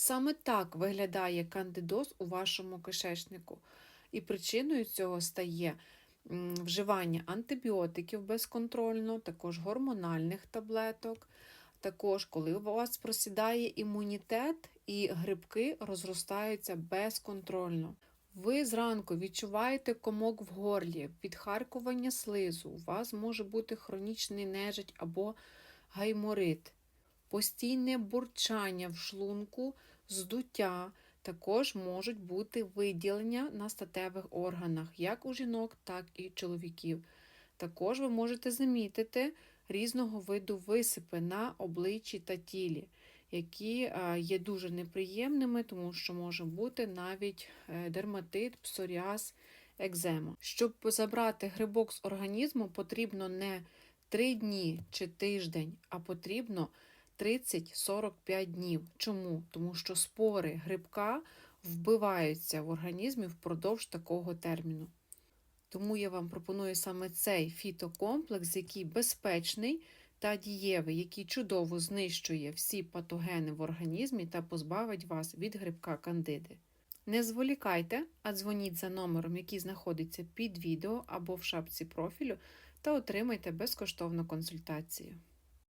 Саме так виглядає кандидоз у вашому кишечнику. І причиною цього стає вживання антибіотиків безконтрольно, також гормональних таблеток, також коли у вас просідає імунітет і грибки розростаються безконтрольно. Ви зранку відчуваєте комок в горлі, підхаркування слизу, у вас може бути хронічний нежить або гайморит, постійне бурчання в шлунку, здуття, також можуть бути виділення на статевих органах, як у жінок, так і чоловіків. Також ви можете замітити різного виду висипи на обличчі та тілі, які е, є дуже неприємними, тому що може бути навіть е, дерматит, псоріаз, екзема. Щоб забрати грибок з організму, потрібно не 3 дні чи тиждень, а потрібно 30-45 днів. Чому? Тому що спори грибка вбиваються в організмі впродовж такого терміну. Тому я вам пропоную саме цей фітокомплекс, який безпечний та дієвий, який чудово знищує всі патогени в організмі та позбавить вас від грибка кандиди. Не зволікайте, а дзвоніть за номером, який знаходиться під відео або в шапці профілю, та отримайте безкоштовну консультацію.